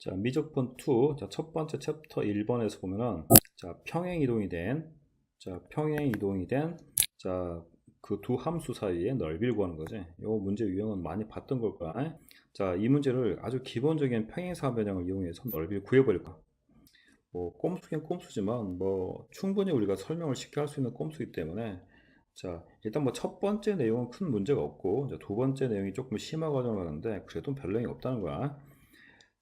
자, 미적분 2. 자, 첫 번째 챕터 1번에서 보면은 자, 평행 이동이 된 자, 평행 이동이 된 자, 그 두 함수 사이의 넓이를 구하는 거지. 요 문제 유형은 많이 봤던 걸 거야. 자, 이 문제를 아주 기본적인 평행사 변형을 이용해서 넓이를 구해 버릴 거야. 뭐 꼼수긴 꼼수지만 뭐 충분히 우리가 설명을 쉽게 할 수 있는 꼼수이기 때문에 자, 일단 뭐 첫 번째 내용은 큰 문제가 없고 두 번째 내용이 조금 심화 과정을 하는데 그래도 별 내용이 없다는 거야.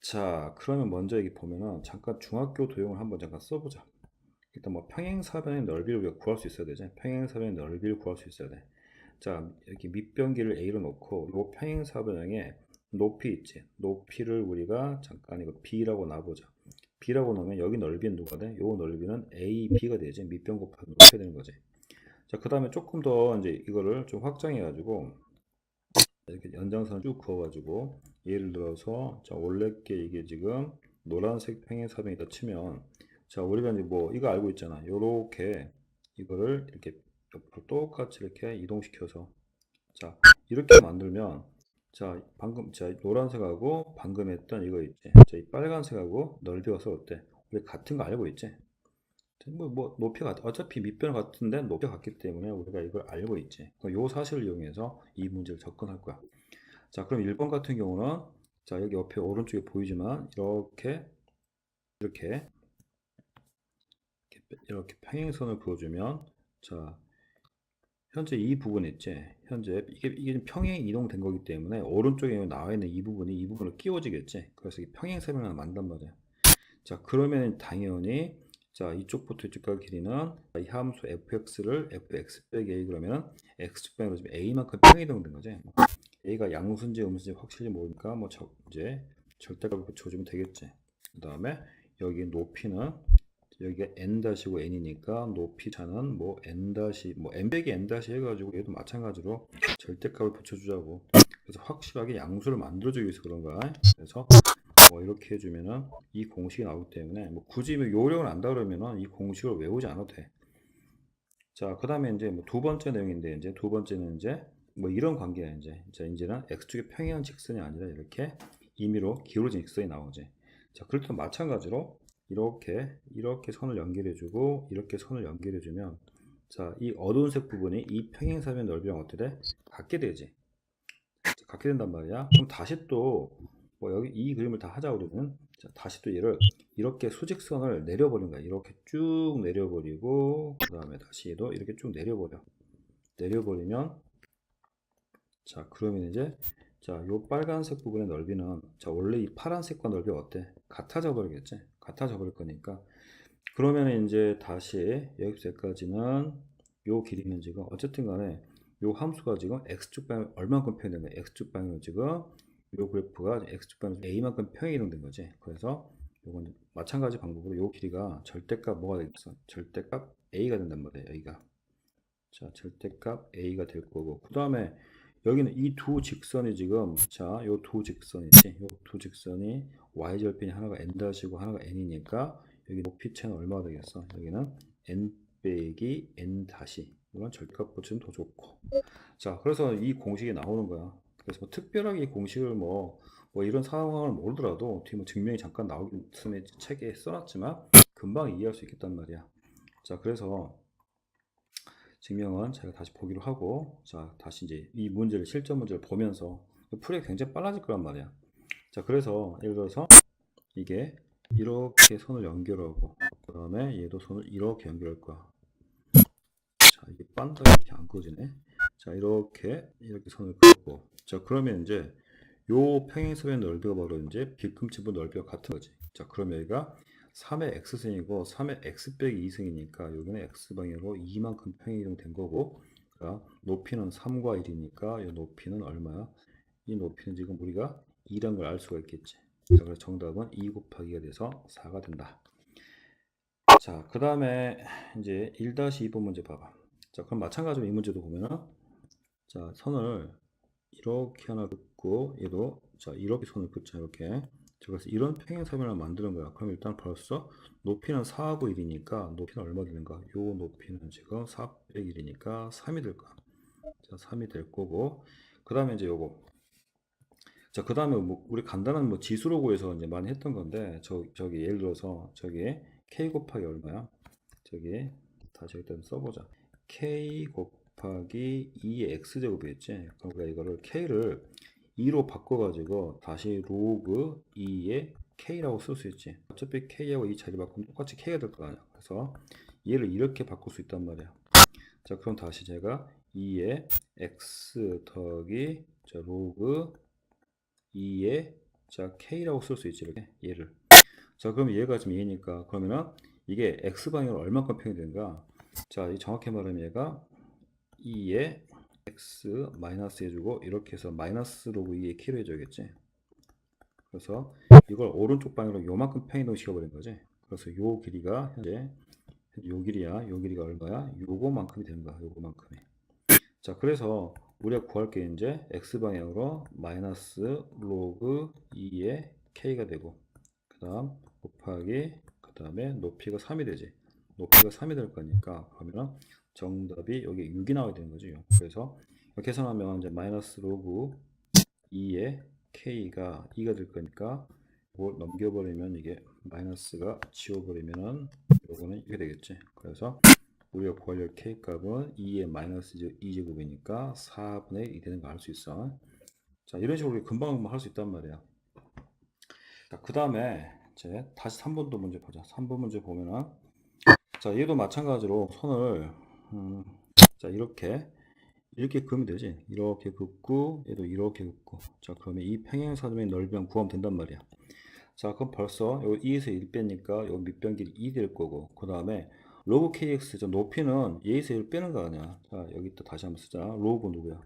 자, 그러면 먼저 여기 보면은 잠깐 중학교 도형을 한번 잠깐 써보자. 일단 뭐 평행사변의 넓이를 우리가 구할 수 있어야 되지. 평행사변의 넓이를 구할 수 있어야 돼. 자, 여기 밑변기를 A로 놓고 이 평행사변형의 높이 있지. 높이를 우리가 잠깐 이거 B라고 놔보자. B라고 놓으면 여기 넓이는 누가 돼? 요 넓이는 A, B가 되지. 밑변 곱하기 높이 되는 거지. 자, 그 다음에 조금 더 이제 이거를 좀 확장해가지고 이렇게 연장선을 쭉 그어가지고 예를 들어서 자 원래께 이게 지금 노란색 평행사변이다 치면 자 우리가 이제 뭐 이거 알고 있잖아 요렇게 이거를 이렇게 옆으로 똑같이 이렇게 이동시켜서 자 이렇게 만들면 자 방금 자 노란색하고 방금 했던 이거 있지 자이 빨간색하고 넓이가 서로 어때 우리 같은 거 알고 있지 뭐, 뭐 높이가 같- 어차피 밑변 같은데 높이가 같기 때문에 우리가 이걸 알고 있지. 요 사실을 이용해서 이 문제를 접근할 거야. 자, 그럼 1번 같은 경우는 자, 여기 옆에 오른쪽에 보이지만 이렇게 이렇게 이렇게, 평행선을 그어주면 자, 현재 이 부분 있지. 현재 이게 이게 평행 이동된 거기 때문에 오른쪽에 나와 있는 이 부분이 이 부분을 끼워지겠지. 그래서 이 평행선을 하나 만단 말이야. 자, 그러면 당연히 자, 이쪽부터 이쪽까지 길이는 이 함수 fx를 fx 빼기 그러면 x 방향으로 지금 a만큼 평행이동된 거지. A가 양수인지 음수인지 확실히 모르니까 뭐 저, 이제 절대값을 붙여주면 되겠지. 그 다음에 여기 높이는 여기가 n-고 n이니까 높이 차는 뭐 n- 뭐 n 빼기 n- 해가지고 얘도 마찬가지로 절대값을 붙여주자고. 그래서 확실하게 양수를 만들어주기 위해서 그런 거야. 그래서 뭐 이렇게 해주면은 이 공식이 나오기 때문에 뭐 굳이 뭐 요령을 안다 그러면은 이 공식을 외우지 않아도 돼. 자, 그 다음에 이제 뭐 두 번째 내용인데 이제 두 번째는 이제 뭐 이런 관계야 이제. 자, 이제는 x축의 평행 직선이 아니라 이렇게 임의로 기울어진 직선이 나오지. 자, 그럴 때 마찬가지로 이렇게 이렇게 선을 연결해주고 이렇게 선을 연결해주면 자, 이 어두운색 부분이 이 평행사변 넓이랑 어떻게 돼? 같게 되지. 자, 같게 된단 말이야. 그럼 다시 또 뭐 여기 이 그림을 다 하자 우리는 자, 다시 또 얘를 이렇게 수직선을 내려버린 거야 이렇게 쭉 내려버리고 그 다음에 다시 얘도 이렇게 쭉 내려버려 내려버리면 자 그러면 이제 자 요 빨간색 부분의 넓이는 자 원래 이 파란색과 넓이가 어때 같아져 버리겠지 같아져 버릴 거니까 그러면 이제 다시 여기서까지는 요 길이는 지금 어쨌든 간에 요 함수가 지금 x축 방향 얼만큼 거야 x축 방향으로 지금 요 그래프가 x축 방향 a만큼 평행 이동된 거지. 그래서 요건 마찬가지 방법으로 요 길이가 절대값 뭐가 되겠어? 절대값 a가 된단 말이에요. 여기가. 자, 절대값 a가 될 거고. 그 다음에 여기는 이 두 직선이 지금 자, 요 두 직선이지. 요 두 직선이 y 절편이 하나가 n-고 하나가 n이니까 여기 높이 차는 얼마가 되겠어? 여기는 n 빼기 n 다시. 이건 절대값 붙이면 더 좋고. 자, 그래서 이 공식이 나오는 거야. 그래서 뭐 특별하게 이 공식을 뭐, 뭐 이런 상황을 모르더라도 뒤에 뭐 증명이 잠깐 나오긴 전에 책에 써놨지만 금방 이해할 수 있겠단 말이야. 자, 그래서 증명은 제가 다시 보기로 하고 자, 다시 이제 이 문제를 실전 문제를 보면서 풀이 굉장히 빨라질 거란 말이야. 자, 그래서 예를 들어서 이게 이렇게 선을 연결하고 그 다음에 얘도 선을 이렇게 연결할 거야. 자, 이게 빤다가 이렇게 안 꺼지네. 자, 이렇게 이렇게 선을 그었고 자, 그러면 이제 요 평행선의 넓이가 바로 이제 뒤꿈치부 넓이가 같은 거지. 자, 그럼 여기가 3의 x승이고 3의 x 빼기 2승이니까 여기는 x 방향으로 2만큼 평행 이동된 거고 자, 높이는 3과 1이니까 이 높이는 얼마야? 이 높이는 지금 우리가 2란 걸 알 수가 있겠지. 자, 그래서 정답은 2 곱하기가 돼서 4가 된다. 자, 그 다음에 이제 1-2번 문제 봐봐. 자, 그럼 마찬가지로 이 문제도 보면은 자, 선을 이렇게 하나 긋고 얘도 자, 이렇게 선을 긋자 이렇게. 자, 그래서 이런 평행사변을 만드는 거야. 그럼 일단 벌써 높이는 4하고 1이니까 높이는 얼마 되는가? 요 높이는 지금 4 빼기 1이니까 3이 될 거야. 자, 3이 될 거고. 그 다음에 이제 요거. 자, 그 다음에 뭐 우리 간단한 뭐 지수로 구해서 이제 많이 했던 건데 저 저기 예를 들어서 저기 k 곱하기 얼마야? 저기 다시 좀 써보자. k 곱하기 2의 x 제곱이었지. 그러니까 이거를 k를 2로 바꿔가지고 다시 로그 2의 k라고 쓸 수 있지. 어차피 k하고 이 자리 바꾸면 똑같이 k가 될 거 아니야. 그래서 얘를 이렇게 바꿀 수 있단 말이야. 자, 그럼 다시 제가 2의 x 더하기 자, 로그 2의 자 k라고 쓸 수 있지 이렇게 얘를 자 그럼 얘가 지금 얘니까 그러면은 이게 x 방향으로 얼마큼 평이 되는가 자이 정확히 말하면 얘가 2의 x 마이너스 해주고 이렇게 해서 마이너스 로그 2의 k로 해줘야겠지? 그래서 이걸 오른쪽 방향으로 요만큼 평이동 시켜버린 거지? 그래서 요 길이가 현재 요 길이야. 요 길이가 얼마야? 요거만큼이 되는 거야 요거만큼이. 자 그래서 우리가 구할 게 이제 x 방향으로 마이너스 로그 2의 k가 되고 그 다음 곱하기 그 다음에 높이가 3이 되지 높이가 3이 될 거니까 그러면 정답이 여기 6이 나와야 되는 거죠 그래서 계산하면 이제 마이너스 로그 2의 k가 2가 될 거니까 이걸 넘겨버리면 이게 마이너스가 지워버리면은 요거는 이게 되겠지 그래서 우리가 구할 k 값은 2의 마이너스 2제곱이니까 4분의 1이 되는 거 알 수 있어. 자, 이런 식으로 금방 할 수 있단 말이야. 자, 그 다음에 이제 다시 3번도 문제 보자. 3번 문제 보면은 자, 얘도 마찬가지로 선을 음, 자, 이렇게 이렇게 그으면 되지. 이렇게 긋고 얘도 이렇게 긋고. 자, 그러면 이 평행사점의 넓이만 구하면 된단 말이야. 자, 그럼 벌써 요 2에서 1 빼니까 요 밑변길이 2 될 거고. 그 다음에 로그 kx 저 높이는 얘에서 1 빼는 거 아니야. 자, 여기 또 다시 한번 쓰자. 로그 누구야?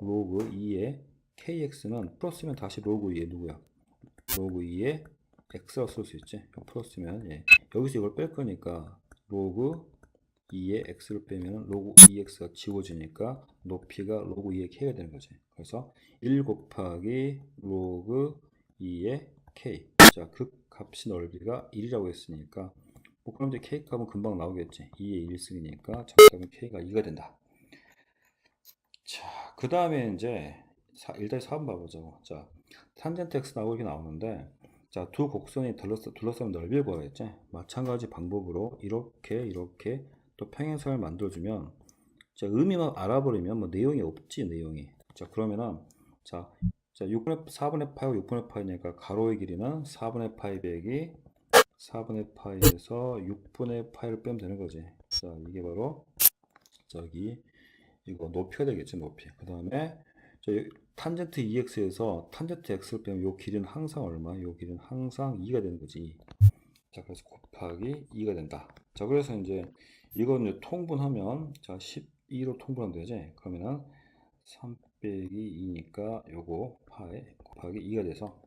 로그 2의 kx는 플러스면 다시 로그 2의 누구야? 로그 2의 x라고 쓸 수 있지. 플러스면 예. 여기서 이걸 뺄 거니까 로그 2의 x를 빼면 로그 2x가 지워지니까 높이가 로그 2의 k가 되는 거지. 그래서 1 곱하기 로그 2의 k. 자, 극 값이 넓이가 1이라고 했으니까 뭐 그럼 이제 k 값은 금방 나오겠지. 2의 1승이니까 정답은 k가 2가 된다. 자, 그 다음에 이제 1대 4번 봐보자고. 자, 탄젠트 x 나오고 이렇게 나오는데 자, 두 곡선이 둘러싸, 둘러싸면 넓이를 구하겠지. 마찬가지 방법으로 이렇게 이렇게 또 평행선을 만들어주면 자, 의미만 알아버리면 뭐 내용이 없지, 내용이. 자, 그러면은 자, 자 6분의 4분의 파이고 6분의 파이니까 가로의 길이는 4분의 파이 빼기 4분의 파이에서 6분의 파이를 빼면 되는 거지. 자, 이게 바로 저기 이거 높이가 되겠지, 높이. 그 다음에 탄젠트 2x에서 탄젠트 x를 빼면 요 길이는 항상 얼마? 요 길이는 항상 2가 되는 거지. 자, 그래서 곱하기 2가 된다. 자, 그래서 이제 이거는 이제 통분하면 자, 12로 통분하면 되지. 그러면은 3 빼기 2니까 요거 파이 곱하기 2가 돼서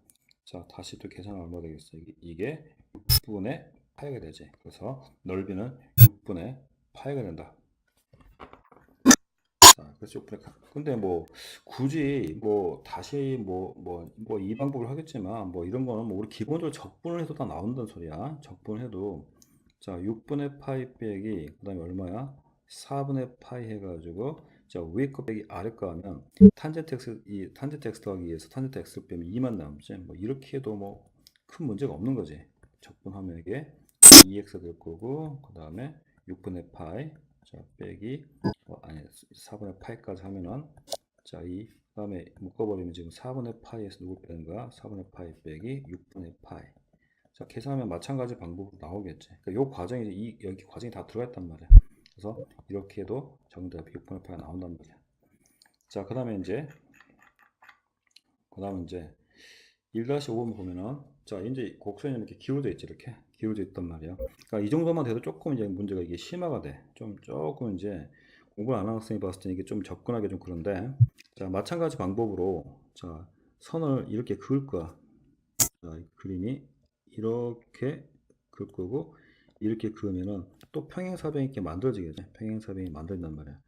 자, 다시 또 계산하면 얼마 되겠어? 이게, 이게 6분의 파이가 되지. 그래서 넓이는 6분의 파이가 된다. 자, 그래서 6분의 파. 근데 뭐 굳이 뭐 다시 뭐 뭐 뭐 이 방법을 하겠지만 뭐 이런 거는 뭐 우리 기본적으로 적분을 해도 다 나온다는 소리야. 적분을 해도 자, 6분의 파이 빼기 그다음에 얼마야? 4분의 파이 해 가지고 자, 위에 거 빼기 아래 거 하면 탄젠트 x 이 탄젠트 x 더하기 2에서 탄젠트 x를 빼면 2만 남지. 뭐 이렇게 해도 뭐 큰 문제가 없는 거지. 적분하면 이게 2x 될 거고 그 다음에 6분의 파이 자 빼기 어, 아니 4분의 파이까지 하면은 자 이 다음에 묶어버리면 지금 4분의 파이에서 누구 빼는 거야 4분의 파이 빼기 6분의 파이. 자 계산하면 마찬가지 방법으로 나오겠지. 그러니까 요 과정이 이 여기 과정이 다 들어가 있단 말이야. 그래서 이렇게 해도 정답이 6분의 파이가 나온단 말이야. 자 그 다음에 이제 그 다음에 이제 1-5번 보면은 자 이제 곡선이 이렇게 기울어져 있지 이렇게? 기울어져 있단 말이야. 그러니까 이 정도만 돼도 조금 이제 문제가 이게 심화가 돼 좀 조금 이제 공부를 안 하는 학생이 봤을 때 이게 좀 접근하기 좀 그런데 자 마찬가지 방법으로 자 선을 이렇게 그을 거야. 자 그림이 이렇게 그을 거고 이렇게 그으면은 또 평행사변이 이렇게 만들어지겠지. 평행사변이 만들어진단 말이야.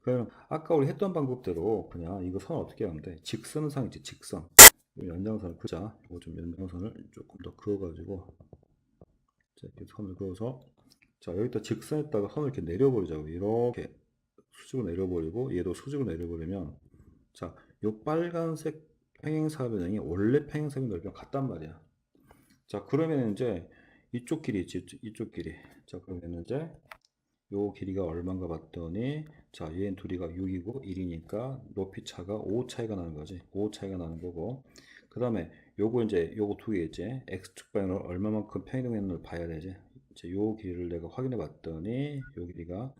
그러면 아까 우리 했던 방법대로 그냥 이거 선 어떻게 하면 돼? 직선상 있지 직선. 연장선을 그자. 이거 좀 연장선을 조금 더 그어가지고 자 이렇게 선을 그어서 자 여기다 직선에다가 선을 이렇게 내려버리자고. 이렇게 수직으로 내려버리고 얘도 수직으로 내려버리면 자 요 빨간색 평행사변 형이 원래 평행사변 넓이랑 같단 말이야. 자, 그러면 이제 이쪽 길이 있지, 이쪽- 길이. 자, 그러면 이제 요 길이가 얼마인가 봤더니 자, 얘는 둘이가 6이고 1이니까 높이 차가 5 차이가 나는 거지. 5 차이가 나는 거고. 그 다음에 요거 이제 요거 두 개 있지. x축 방향으로 얼마만큼 평행되는지를 봐야 되지. 이제 요 길이를 내가 확인해 봤더니 요 길이가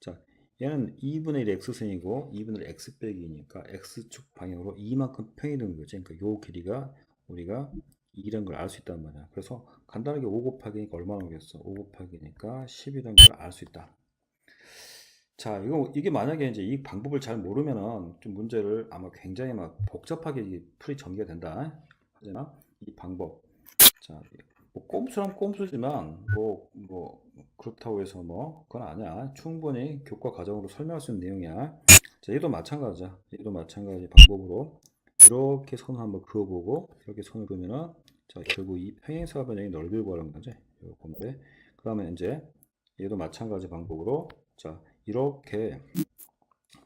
자, 얘는 2분의 1 x승이고 2분의 1 x 빼기니까 x축 방향으로 2만큼 평행되는 거지. 그러니까 요 길이가 우리가 2라는 걸 알 수 있단 말이야. 그래서 간단하게 5 곱하기니까 얼마나 오겠어? 5 곱하기니까 10이라는 걸 알 수 있다. 자, 이거 이게 만약에 이제 이 방법을 잘 모르면은 좀 문제를 아마 굉장히 막 복잡하게 풀이 전개가 된다. 하지만 이 방법, 자, 뭐 꼼수랑 꼼수지만 뭐 뭐 그렇다고 해서 뭐 그건 아니야. 충분히 교과 과정으로 설명할 수 있는 내용이야. 자, 얘도 마찬가지야. 얘도 마찬가지 방법으로 이렇게 선을 한번 그어보고 이렇게 선을 그으면은 자, 결국 이 평행사 변형이 넓이를 구하는 거지. 요 건데. 그 다음에 이제 얘도 마찬가지 방법으로 자, 이렇게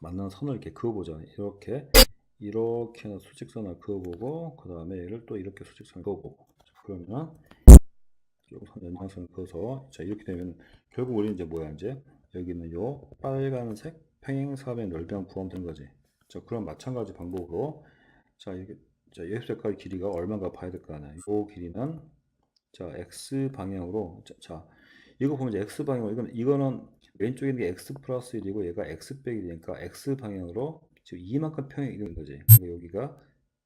만난 선을 이렇게 그어보자. 이렇게 이렇게 수직선을 그어보고 그 다음에 얘를 또 이렇게 수직선을 그어보고 자, 그러면 요선 연장선을 그어서 자 이렇게 되면 결국 우리는 이제 뭐야 이제 여기는 요 빨간색 평행사변 넓이만 구하면 거지. 자 그럼 마찬가지 방법으로 자 이게 자 예습색깔 길이가 얼마인가 봐야 될 거 아니야. 요 길이는 자 x 방향으로 자, 자 이거 보면 이제 x 방향으로 이건 이거는 왼쪽에 있는 게 x 플러스 1이고 얘가 x 빼기 되니까 x 방향으로 지금 이만큼 평행이 되는 거지. 그러니까 여기가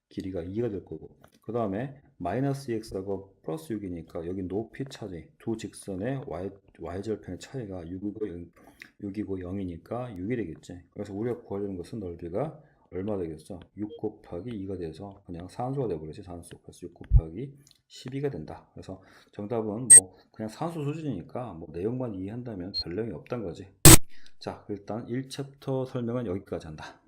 길이가 2가 될 거고 그 다음에 마이너스 2x하고 플러스 6이니까 여기 높이 차지 두 직선의 y, y절편의 차이가 6이고 0, 6이고 0이니까 6이 되겠지. 그래서 우리가 구하려는 것은 넓이가 얼마 되겠어? 6 곱하기 2가 돼서 그냥 산수가 되버리지 산수. 그래서 6 곱하기 12가 된다. 그래서 정답은 뭐 그냥 산수 수준이니까 뭐 내용만 이해한다면 별 내용이 없단 거지. 자, 일단 1챕터 설명은 여기까지 한다.